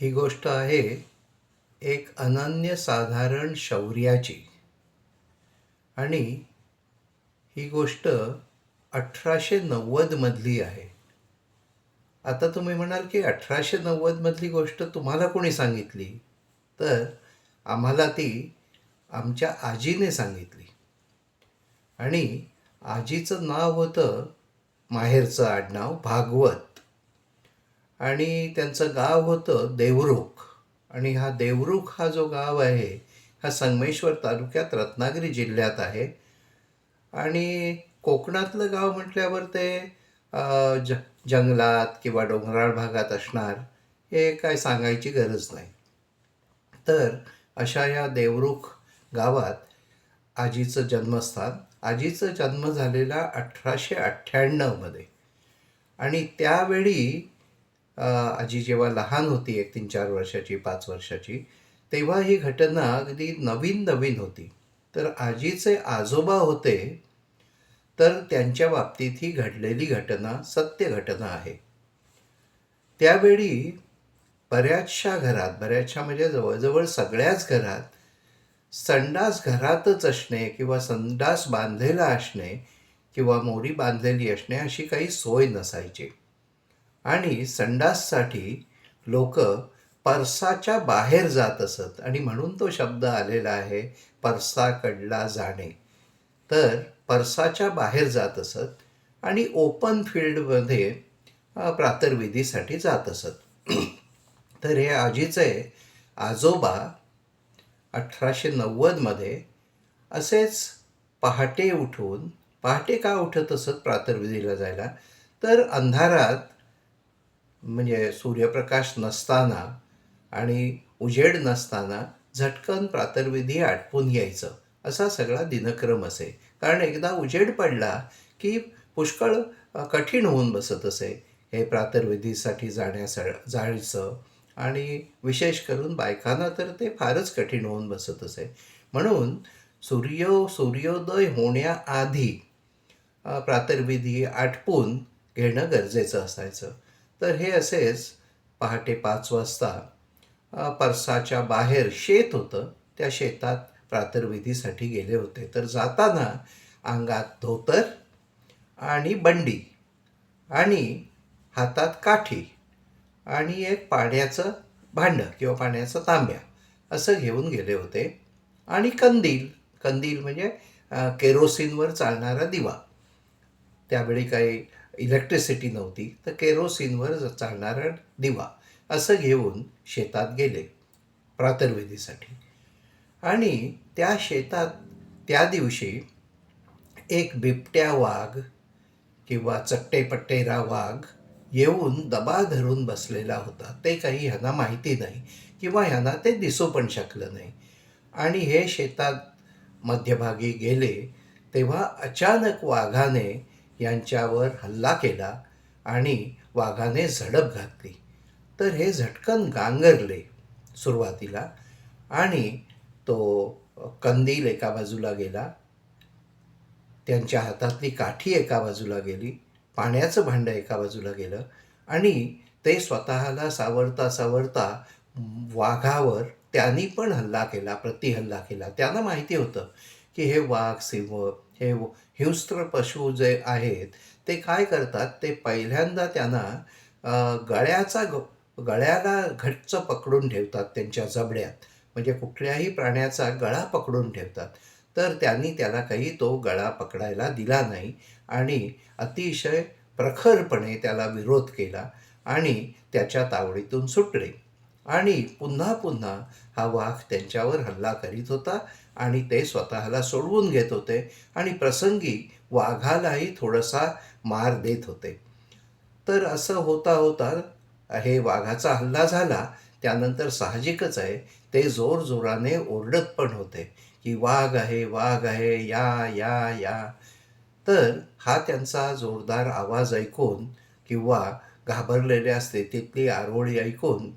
ही गोष्ट आहे एक अनन्यसाधारण शौर्याची. आणि ही गोष्ट अठराशे नव्वदमधली आहे. आता तुम्ही म्हणाल की अठराशे नव्वदमधली गोष्ट तुम्हाला कोणी सांगितली? तर आम्हाला ती आमच्या आजीने सांगितली. आणि आजीचं नाव होतं माहेरचं आडनाव भागवत. आणि त्यांचं गाव होतं देवरुख. आणि हा देवरुख हा जो गाव आहे हा संगमेश्वर तालुक्यात रत्नागिरी जिल्ह्यात आहे. आणि कोकणातलं गाव म्हटल्यावर ते ज जंगलात किंवा डोंगराळ भागात असणार हे काय सांगायची गरज नाही. तर अशा या देवरुख गावात आजीचं जन्मस्थान आजीचं जन्म झालेला अठराशे अठ्ठ्याण्णवमध्ये. आणि त्यावेळी आजी जेव्हा लहान होती एक तीन चार वर्षाची पाच वर्षाची तेव्हा ही घटना अगदी नवीन नवीन होती. तर आजीचे आजोबा होते तर त्यांच्या बाबतीत ही घडलेली घटना सत्य घटना आहे. त्यावेळी बऱ्याचशा घरात बऱ्याचशा म्हणजे जवळजवळ सगळ्याच घरात संडास घरातच असणे किंवा संडास बांधलेला असणे किंवा मोरी बांधलेली असणे अशी काही सोय नसायची. आणि संडाससाठी लोक परसाच्या बाहेर जात असत. आणि म्हणून तो शब्द आलेला आहे परसाकडला जाणे. तर परसाच्या बाहेर जात असत आणि ओपन फील्डमध्ये प्रातर्विधीसाठी जात असत. तर हे आजीचे आजोबा अठराशे नव्वदमध्ये असेच पहाटे उठून पहाटे का उठत असत प्रातर्विधीला जायला? तर अंधारात म्हणजे सूर्यप्रकाश नसताना आणि उजेड नसताना झटकन प्रातर्विधी आटपून यायचं असा सगळा दिनक्रम असे. कारण एकदा उजेड पडला की पुष्कळ कठीण होऊन बसत असे. हे प्रातर्विधीसाठी जाण्यास जायचं आणि विशेष करून बायकांना तर ते फारच कठीण होऊन बसत असे. म्हणून सूर्य सूर्योदय होण्याआधी प्रातर्विधी आटपून घेणं गरजेचं असायचं. तर हे असेच पहाटे पाच वाजता परसाच्या बाहेर शेत होतं. त्या शेतात प्रातर्विधीसाठी गेले होते. तर जाताना अंगात धोतर आणि बंडी आणि हातात काठी आणि एक पाण्याचं भांडं किंवा पाण्याचा तांब्या असं घेऊन गेले होते. आणि कंदील कंदील म्हणजे केरोसिनवर चालणारा दिवा. त्यावेळी काही इलेक्ट्रिसिटी नव्हती तर केरोसिनवर चालणारा दिवा असं घेऊन शेतात गेले प्रातर्विधीसाठी आणि त्या शेतात त्या दिवशी एक बिबट्या वाघ किंवा चट्टेपट्टेरा वाघ येऊन दबा धरून बसलेला होता. ते काही ह्यांना माहिती नाही किंवा ह्यांना ते दिसू पण शकलं नाही. आणि हे शेतात मध्यभागी गेले तेव्हा अचानक वाघाने यांच्यावर हल्ला केला आणि वाघाने झडप घातली. तर हे झटकन गांगरले सुरुवातीला आणि तो कंदील एका बाजूला गेला. त्यांच्या हातातली काठी एका बाजूला गेली. पाण्याचं भांडं एका बाजूला गेलं आणि ते स्वतःला सावरता सावरता वाघावर त्यांनी पण हल्ला केला प्रतिहल्ला केला. त्यांना माहिती होतं की हे वाघ सिंह हे हिंस्त्र पशु जे आहेत ते काय करतात? ते पहिल्यांदा त्यांना गळ्याचा ग- गळ्याला घट्ट पकडून ठेवतात त्यांच्या जबड्यात. म्हणजे कुठल्याही प्राण्याचा गळा पकडून ठेवतात. तर त्यांनी त्याला काही तो गळा पकडायला दिला नाही आणि अतिशय प्रखरपणे त्याला विरोध केला आणि त्याच्या तावडीतून सुटले. आणि पुन्हा पुन्हा हा वाघ त्यांच्यावर हल्ला करीत होता आणि ते स्वतःला सोडवून घेत होते आणि प्रसंगी वाघालाही थोडासा मार देत होते. तर असं होता होता हे वाघाचा हल्ला झाला. त्यानंतर साहजिकच आहे ते जोर जोराने ओरडत पण होते की वाघ आहे वाघ आहे या या या. तर हा त्यांचा जोरदार आवाज ऐकून किंवा घाबरलेल्या स्थितीतली आरोळी ऐकून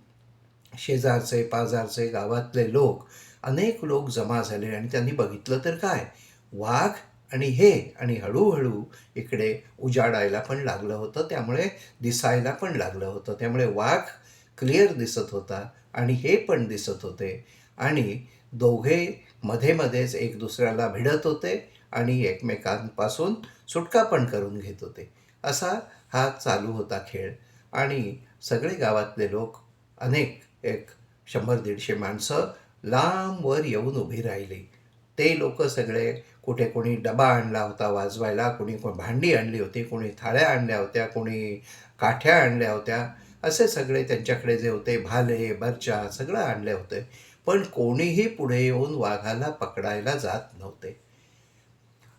शेजारचे पाजारचे गावातले लोक अनेक लोक जमा झाले आणि त्यांनी बघितलं तर काय? वाघ आणि हे आणि हळूहळू इकडे उजाडायला पण लागलं होतं त्यामुळे दिसायला पण लागलं होतं. त्यामुळे वाघ क्लिअर दिसत होता आणि हे पण दिसत होते. आणि दोघे मध्ये मध्येच एक दुसऱ्याला भिडत होते आणि एकमेकांपासून सुटका पण करून घेत होते. असा हा चालू होता खेळ. आणि सगळे गावातले लोक अनेक एक शंभर दीडशे माणसं लांबवर येऊन उभी राहिली. ते लोक सगळे कुठे कोणी डबा आणला होता वाजवायला कोणी कोण भांडी आणली होती कोणी थाळ्या आणल्या होत्या कोणी काठ्या आणल्या होत्या. असे सगळे त्यांच्याकडे जे होते भाले बरच्या सगळं आणले होते. पण कोणीही पुढे येऊन वाघाला पकडायला जात नव्हते.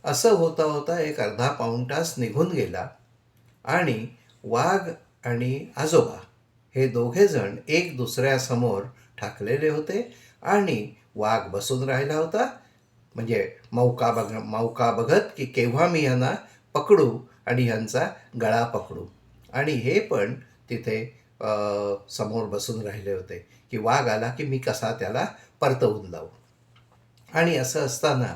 असं होता होता एक अर्धा पाऊण तास निघून गेला. आणि वाघ आणि आजोबा हे दोघेजण एक दुसऱ्यासमोर ठाकलेले होते. आणि वाघ बसून राहिला होता. म्हणजे मौका बघ मौका बघत की केव्हा मी यांना पकडू आणि ह्यांचा गळा पकडू. आणि हे पण तिथे समोर बसून राहिले होते की वाघ आला की मी कसा त्याला परतवून लावू. आणि असं असताना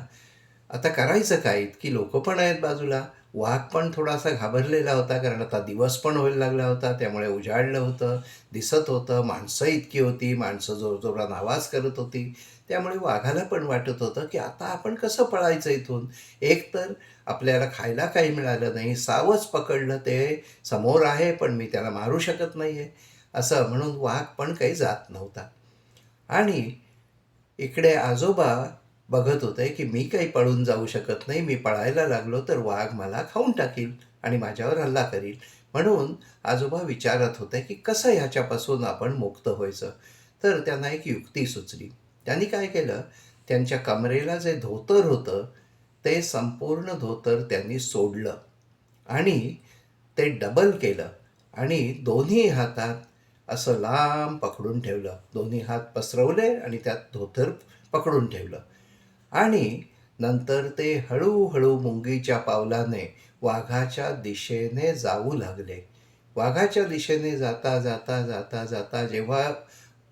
आता करायचं काय? इतकी लोक पण आहेत बाजूला. वाघ पण थोडासा घाबरलेला होता कारण आता दिवस पण व्हायला लागला होता त्यामुळे उजाडलं होतं दिसत होतं माणसं इतकी होती माणसं जोरजोरात आवाज करत होती. त्यामुळे वाघाला पण वाटत होतं की आता आपण कसं पळायचं इथून? एक तर आपल्याला खायला काही मिळालं नाही सावच पकडलं ते समोर आहे पण मी त्याला मारू शकत नाही आहे असं म्हणून वाघ पण काही जात नव्हता. आणि इकडे आजोबा बघत होते की मी काही पळून जाऊ शकत नाही मी पळायला लागलो तर वाघ मला खाऊन टाकील आणि माझ्यावर हल्ला करील. म्हणून आजोबा विचारत होते की कसं ह्याच्यापासून आपण मुक्त व्हायचं? तर त्यांना एक युक्ती सुचली. त्यांनी काय केलं? त्यांच्या कमरेला जे धोतर होतं ते संपूर्ण धोतर त्यांनी सोडलं आणि ते डबल केलं आणि दोन्ही हातात असं लांब पकडून ठेवलं. दोन्ही हात पसरवले आणि त्यात धोतर पकडून ठेवलं. आणि नंतर ते हळूहळू मुंगीच्या पावलाने वाघाच्या दिशेने जाऊ लागले. वाघाच्या दिशेने जाता जाता जाता जाता जेव्हा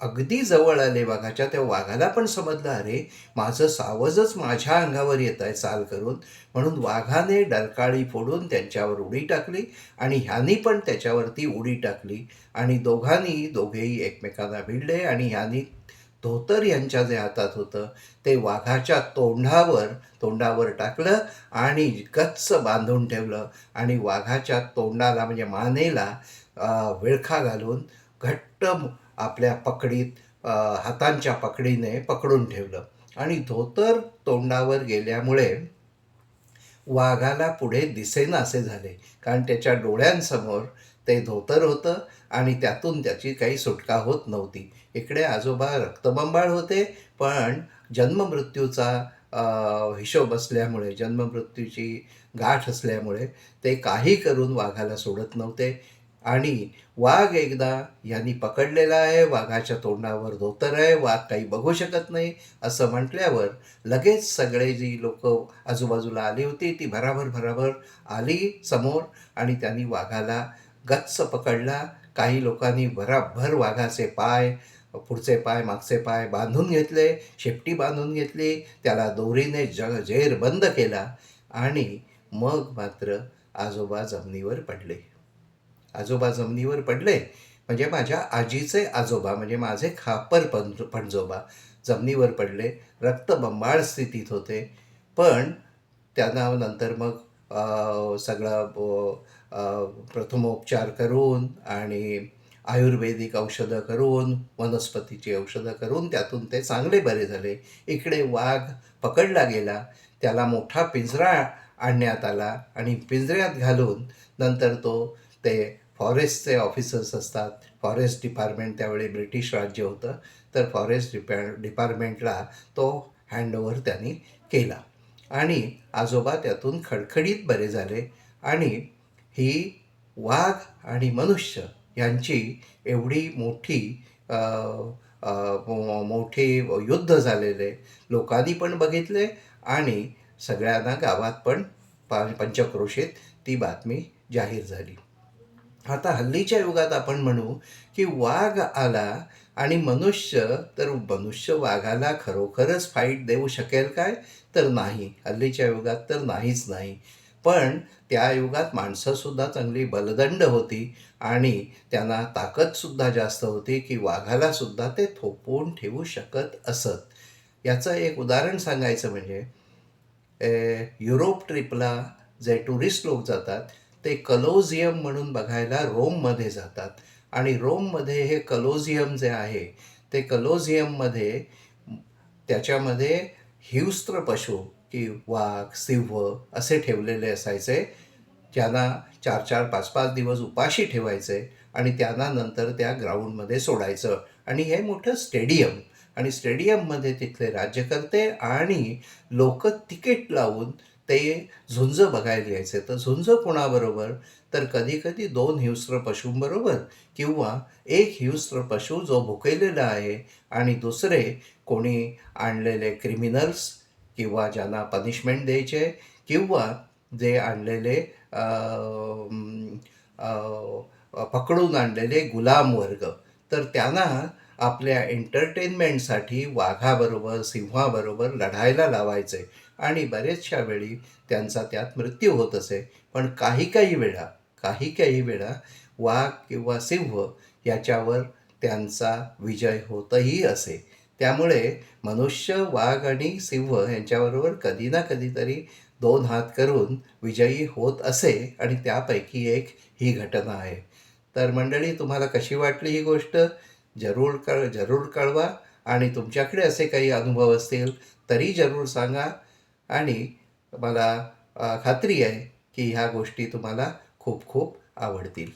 अगदी जवळ आले वाघाच्या त्या वाघाला पण समजलं अरे माझं सावजच माझ्या अंगावर येत आहे चाल करून. म्हणून वाघाने डरकाळी फोडून त्यांच्यावर उडी टाकली आणि ह्यानी पण त्याच्यावरती उडी टाकली आणि दोघांनी दोघेही एकमेकांना भिडले आणि ह्यानी धोतर यांच्या जे हातात होतं ते वाघाच्या तोंडावर तोंडावर टाकलं आणि गच्च बांधून ठेवलं आणि वाघाच्या तोंडाला म्हणजे मानेला विळखा घालून घट्ट आपल्या पकडीत हातांच्या पकडीने पकडून ठेवलं. आणि धोतर तोंडावर गेल्यामुळे वाघाला पुढे दिसेनासे झाले. कारण त्याच्या डोळ्यांसमोर ते धोतर होतं आणि त्यातून त्याची काही सुटका होत नव्हती. इकडे आजोबा रक्तबंबाळ होते पण जन्ममृत्यूचा हिशोब असल्यामुळे जन्ममृत्यूची गाठ असल्यामुळे ते काही करून वाघाला सोडत नव्हते. आणि वाघ एकदा यांनी पकडलेला आहे वाघाच्या तोंडावर धोतर आहे वाघ काही बघू शकत नाही असं म्हटल्यावर लगेच सगळे जी लोक आजूबाजूला आली होती ती भराभर भराभर आली समोर आणि त्यांनी वाघाला गच्च पकडला. काही लोकांनी भराभर वाघाचे पाय पुढचे पाय मागचे पाय बांधून घेतले. शेपटी बांधून घेतली. त्याला दोरीने जग जेर बंद केला आणि मग मात्र आजोबा जमिनीवर पडले. आजोबा जमिनीवर पडले म्हणजे माझ्या आजीचे आजोबा म्हणजे माझे खापर पण पणजोबा जमिनीवर पडले. रक्तबंबाळ स्थितीत होते. पण त्यांना नंतर मग सगळं प्रथमोपचार करून आणि आयुर्वेदिक औषधं करून वनस्पतीची औषधं करून त्यातून ते चांगले बरे झाले. इकडे वाघ पकडला गेला. त्याला मोठा पिंजरा आणण्यात आला आणि पिंजऱ्यात घालून नंतर तो ते फॉरेस्टचे ऑफिसर्स असतात. फॉरेस्ट डिपार्टमेंट त्यावेळी ब्रिटिश राज्य होतं. तर फॉरेस्ट डिपा डिपार्टमेंटला तो हँडओव्हर त्यांनी केला. आणि आजोबा त्यातून खडखडीत बरे झाले आणि ही वाघ आणि मनुष्य यांची एवढी मोठी मोठे मो- युद्ध झालेले. लोकांनी पण बघितले आणि सगळ्यांना गावात पण पंचक्रोशीत ती बातमी जाहीर झाली. आता हल्लीच्या युगात आपण म्हणू की वाघ आला आणि मनुष्य तर मनुष्य वाघाला खरोखरच फाईट देऊ शकेल काय? तर नाही. हल्लीच्या युगात तर नाहीच नाही. पण त्या युगात माणसंसुद्धा चांगली बलदंड होती आणि त्यांना ताकदसुद्धा जास्त होती की वाघालासुद्धा ते थोपवून ठेवू शकत असत. याचं एक उदाहरण सांगायचं म्हणजे युरोप ट्रिपला जे टुरिस्ट लोक जातात ते कलोझियम म्हणून बघायला रोममध्ये जातात. आणि रोममध्ये हे कलोझियम जे आहे ते कलोझियममध्ये त्याच्यामध्ये हिवस्त्र पशु की वाघ सिंह असे ठेवलेले असायचे ज्यांना चार चार पाच पाच दिवस उपाशी ठेवायचे आणि त्यांना नंतर त्या ग्राउंडमध्ये सोडायचं. आणि हे मोठं स्टेडियम आणि स्टेडियममध्ये तिथले राज्यकर्ते आणि लोक तिकीट लावून ते झुंज बघायला यायचे. तर झुंज कोणाबरोबर? तर कधीकधी दोन हिंस्त्र पशूंबरोबर किंवा एक हिंस्त्र पशु जो भुकेलेला आहे आणि दुसरे कोणी आणलेले क्रिमिनल्स किंवा ज्यांना पनिशमेंट द्यायचे किंवा जे आणलेले पकडून आणलेले गुलाम वर्ग तर त्यांना आपल्या एंटरटेनमेंटसाठी वाघाबरोबर सिंहाबरोबर लढायला लावायचे. आणि बरेचशा वेळी त्यांचा त्यात मृत्यू होत असे. पण काही काही वेळा काही काही वेळा वाघ किंवा सिंह याच्यावर त्यांचा विजय होतही असे. त्यामुळे मनुष्य वाघ आणि सिंह यांच्याबरोबर कधी ना कधीतरी दोन हात करून विजयी होत असे आणि त्यापैकी एक ही घटना आहे. तर मंडळी तुम्हाला कशी वाटली ही गोष्ट? जरूर कळ जरूर कळवा आणि तुमच्याकडे असे काही अनुभव असतील तरी जरूर सांगा. आणि मला खात्री आहे की ह्या गोष्टी तुम्हाला खूप खूप आवडतील.